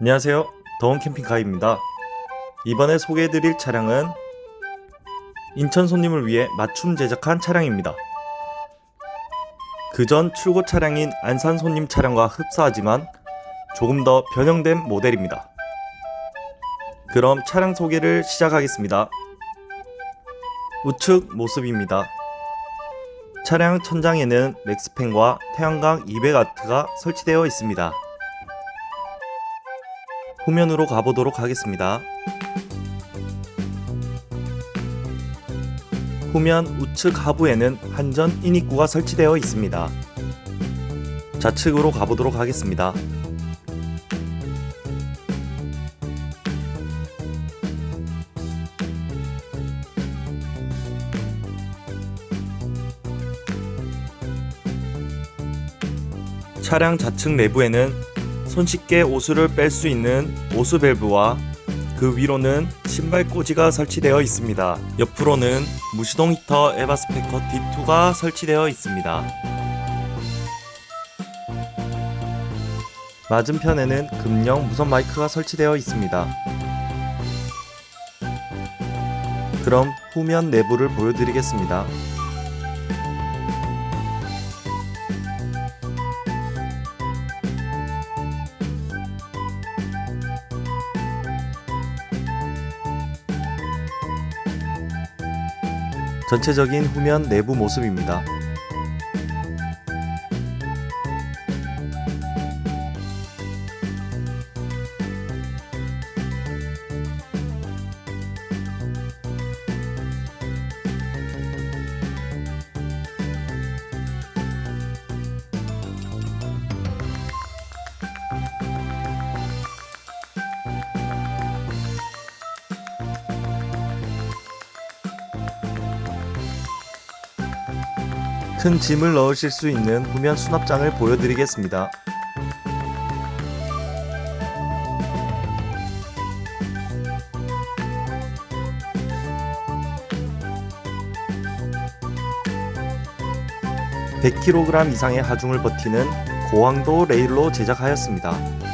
안녕하세요. 더운 캠핑카입니다. 이번에 소개해드릴 차량은 인천 손님을 위해 맞춤 제작한 차량입니다. 그전 출고 차량인 안산 손님 차량과 흡사하지만 조금 더 변형된 모델입니다. 그럼 차량 소개를 시작하겠습니다. 우측 모습입니다. 차량 천장에는 맥스팬과 태양광 200W가 설치되어 있습니다. 후면으로 가보도록 하겠습니다. 후면 우측 하부에는 한전 인입구가 설치되어 있습니다. 좌측으로 가보도록 하겠습니다. 차량 좌측 내부에는 손쉽게 오수를 뺄 수 있는 오수 밸브와 그 위로는 신발 꽂이가 설치되어 있습니다. 옆으로는 무시동 히터 에바스페커 D2가 설치되어 있습니다. 맞은편에는 금형 무선 마이크가 설치되어 있습니다. 그럼 후면 내부를 보여드리겠습니다. 전체적인 후면 내부 모습입니다. 큰 짐을 넣으실 수 있는 후면 수납장을 보여드리겠습니다. (100kg) 이상의 하중을 버티는 고항도 레일로 제작하였습니다.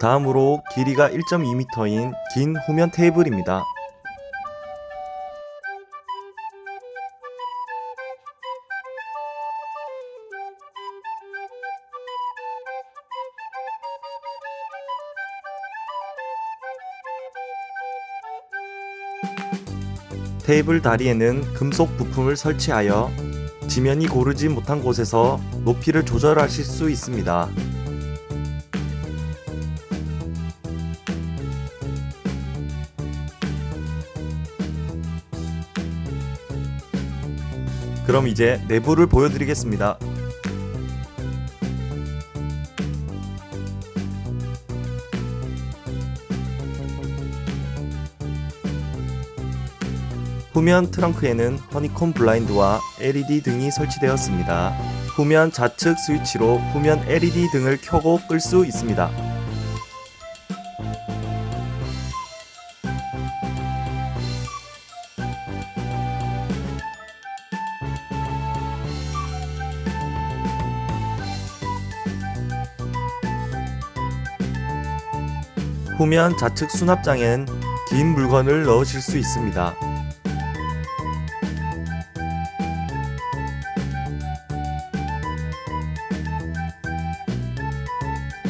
다음으로 길이가 1.2m인 긴 후면 테이블입니다. 테이블 다리에는 금속 부품을 설치하여 지면이 고르지 못한 곳에서 높이를 조절하실 수 있습니다. 그럼 이제 내부를 보여드리겠습니다. 후면 트렁크에는 허니콤 블라인드와 LED 등이 설치되었습니다. 후면 좌측 스위치로 후면 LED 등을 켜고 끌 수 있습니다. 후면 좌측 수납장엔 긴 물건을 넣으실 수 있습니다.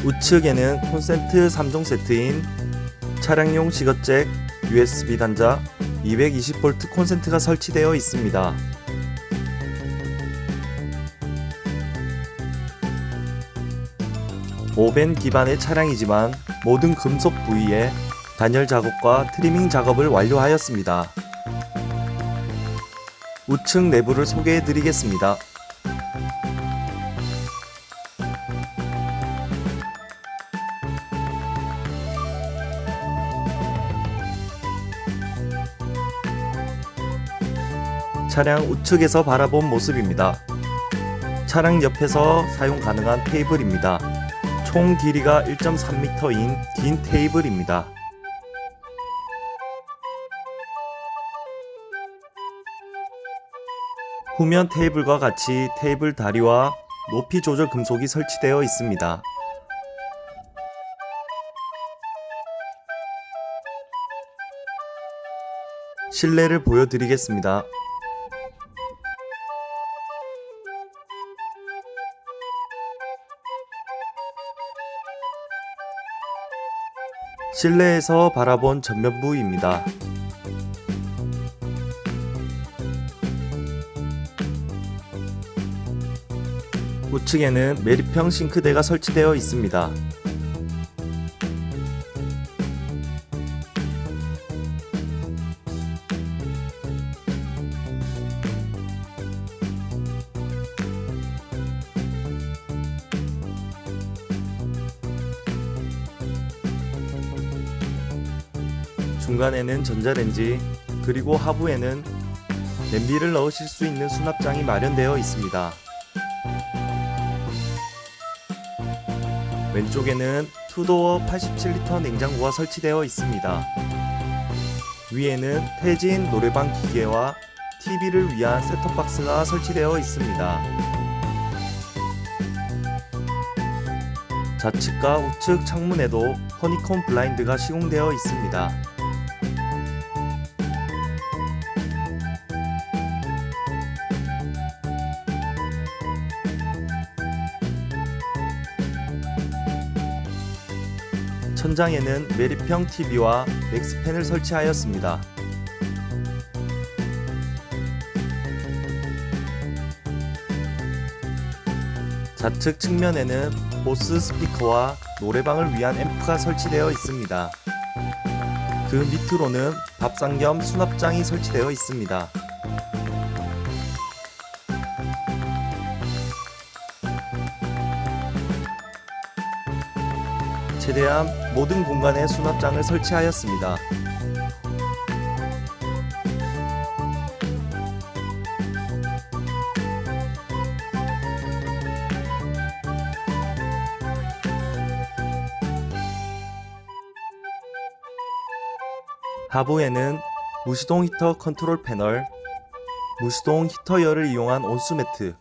우측에는 콘센트 3종 세트인 차량용 시거잭, USB 단자, 220V 콘센트가 설치되어 있습니다. 오벤 기반의 차량이지만 모든 금속 부위에 단열 작업과 트리밍 작업을 완료하였습니다. 우측 내부를 소개해 드리겠습니다. 차량 우측에서 바라본 모습입니다. 차량 옆에서 사용 가능한 테이블입니다. 총 길이가 1.3m인 긴 테이블입니다. 후면 테이블과 같이 테이블 다리와 높이 조절 금속이 설치되어 있습니다. 실내를 보여드리겠습니다. 실내에서 바라본 전면부입니다. 우측에는 매립형 싱크대가 설치되어 있습니다. 중간에는 전자레인지 그리고 하부에는 냄비를 넣으실 수 있는 수납장이 마련되어 있습니다. 왼쪽에는 투도어 87리터 냉장고가 설치되어 있습니다. 위에는 태진 노래방 기계와 TV를 위한 셋톱박스가 설치되어 있습니다. 좌측과 우측 창문에도 허니콤 블라인드가 시공되어 있습니다. 천장에는 매립형 TV와 맥스팬을 설치하였습니다. 좌측 측면에는 보스 스피커와 노래방을 위한 앰프가 설치되어 있습니다. 그 밑으로는 밥상 겸 수납장이 설치되어 있습니다. 최대한 모든 공간에 수납장을 설치하였습니다. 하부에는 무시동 히터 컨트롤 패널, 무시동 히터열을 이용한 온수 매트,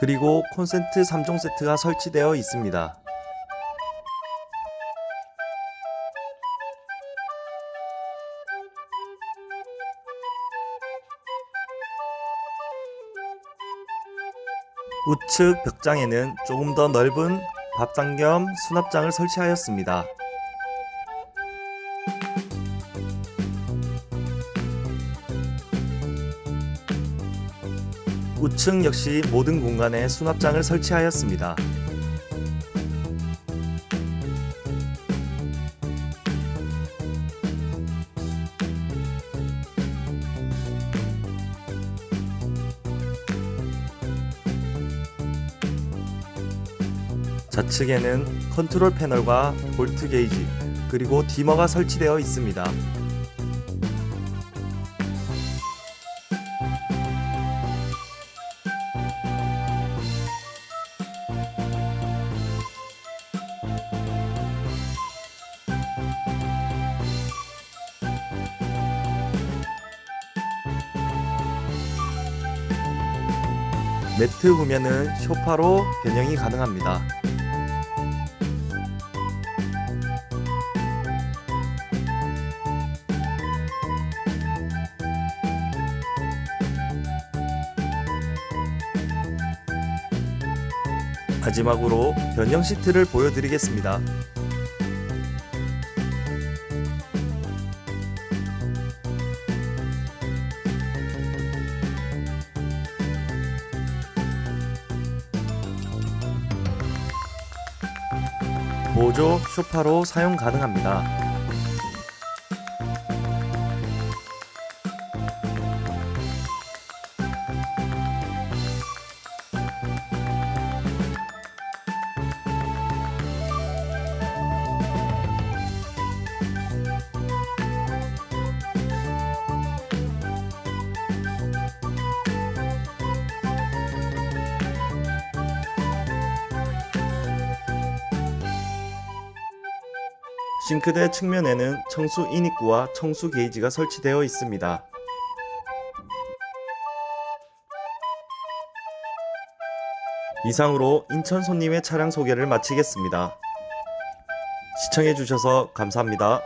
그리고 콘센트 3종 세트가 설치되어 있습니다. 우측 벽장에는 조금 더 넓은 밥상 겸 수납장을 설치하였습니다. 우측 역시 모든 공간에 수납장을 설치하였습니다. 좌측에는 컨트롤 패널과 볼트 게이지 그리고 디머가 설치되어 있습니다. 매트 후면은 쇼파로 변형이 가능합니다. 마지막으로 변형 시트를 보여드리겠습니다. 보조 쇼파로 사용 가능합니다. 싱크대 측면에는 청수 인입구와 청수 게이지가 설치되어 있습니다. 이상으로 인천 손님의 차량 소개를 마치겠습니다. 시청해주셔서 감사합니다.